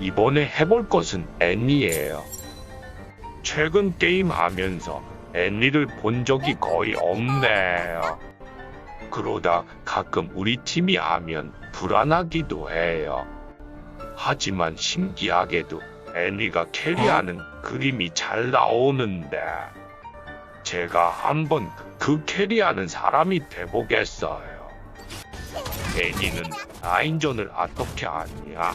이번에 해볼 것은 애니예요. 최근 게임 하면서 애니를 본 적이 거의 없네요. 그러다 가끔 우리 팀이 하면 불안하기도 해요. 하지만 신기하게도 애니가 캐리하는 그림이 잘 나오는데 제가 한번 그 캐리하는 사람이 돼보겠어요. 애니는 라인전을 어떻게 하냐?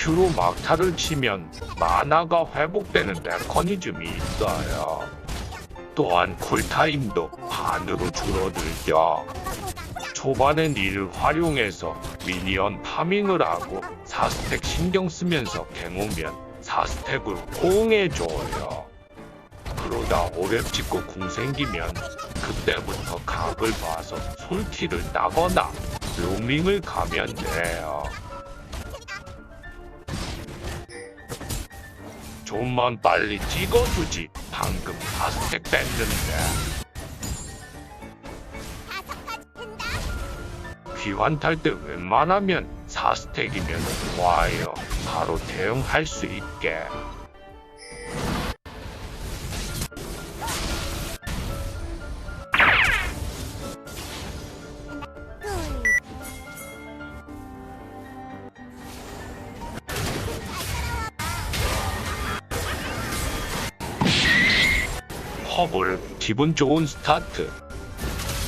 큐로 막타를 치면 만화가 회복되는 메커니즘이 있어요. 또한 쿨타임도 반으로 줄어들죠. 초반엔 이를 활용해서 미니언 파밍을 하고 4스택 신경 쓰면서 갱오면 4스택을 호응해줘요. 그러다 오랩 찍고 궁 생기면 그때부터 각을 봐서 솔티를 따거나 로밍을 가면 돼요. 좀만 빨리 찍어주지. 방금 4스택 뺐는데. 귀환탈 때 웬만하면 4스택이면 좋아요. 바로 대응할 수 있게. 허블 기분 좋은 스타트.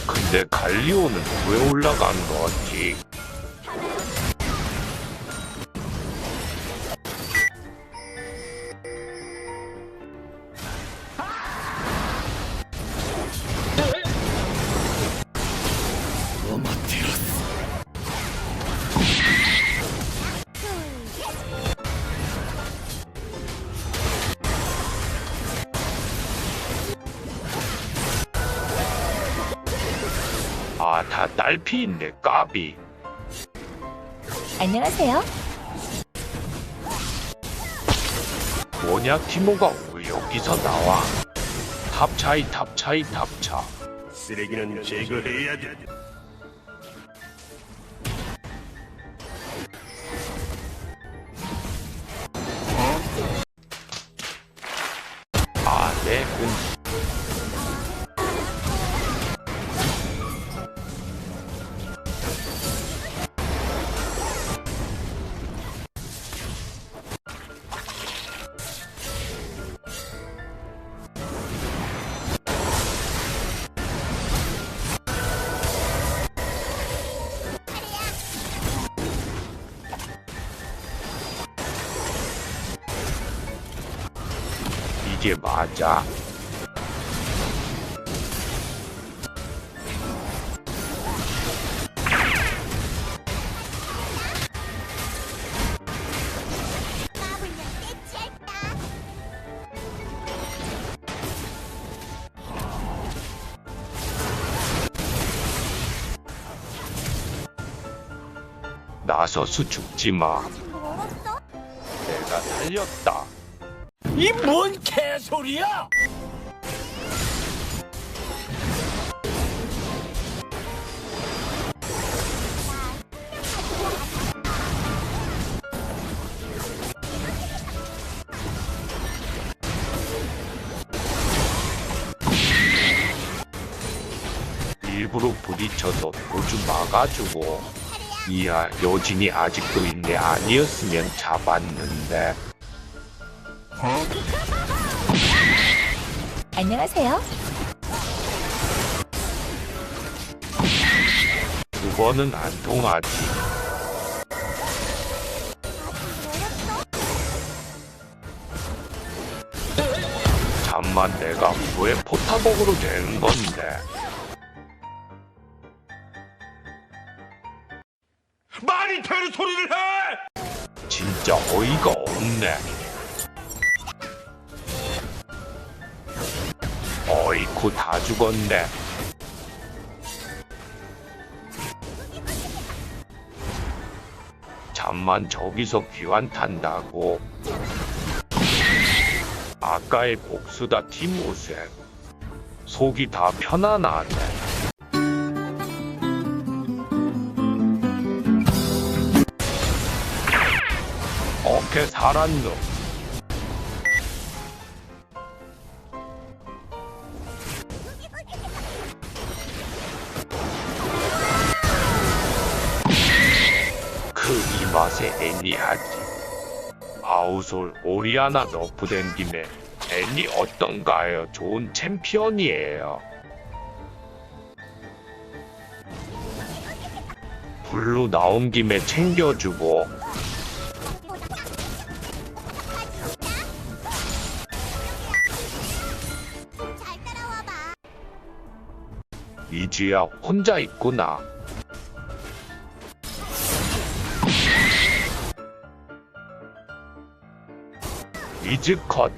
근데 갈리오는 왜 올라간 거지? 아, 다 딸피인데 까비. 안녕하세요. 뭐냐 티모가 왜 여기서 나와? 탑 차이 탑 차이 탑 차. 쓰레기는 제거해야 돼. 이게 맞아? 나서수 죽지 마. 내가 살렸다. 이 뭔 개소리야? 일부러 부딪혀서 도주 막아주고 이야 여진이 아직도 있네 아니었으면 잡았는데 안녕하세요. 두 번은 안 통하지 잠만 내가 왜 포타복으로 되는 건데 말이 되는 소리를 해! 진짜 어이가 없네 어이쿠 다 죽었네 잠만 저기서 귀환 탄다고 아까의 복수다 티모세 속이 다 편안하네 어? 어떻게 살았노? 이 맛에 애니하지. 아우솔 오리아나 너프된 김에 애니 어떤가요? 좋은 챔피언이에요. 블루 나온 김에 챙겨주고. 이주야 혼자 있구나. 이즈 컷.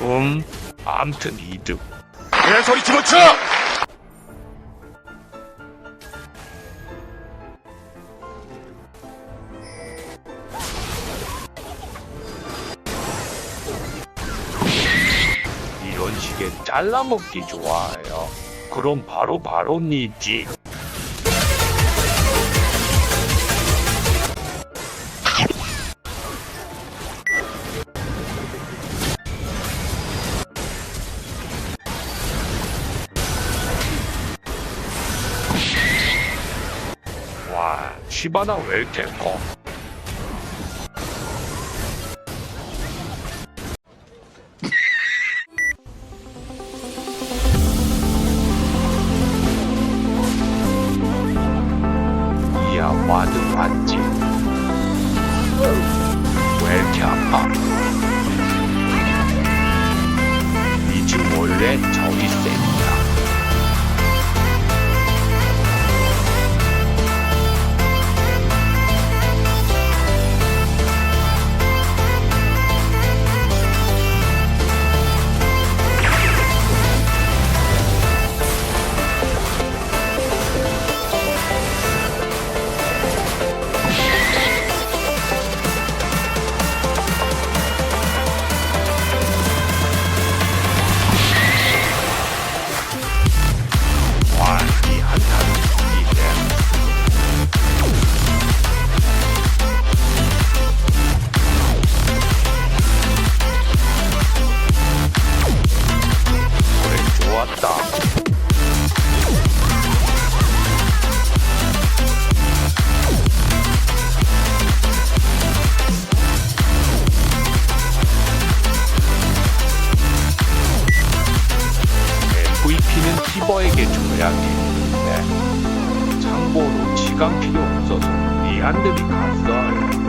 음, 암튼 이득. 개소리 집어쳐! 잘라먹기 좋아해요. 그럼 바로 바로 니지. 와, 시바나 왜 이렇게 커? 이 줘야겠는데 참고로 시간 필요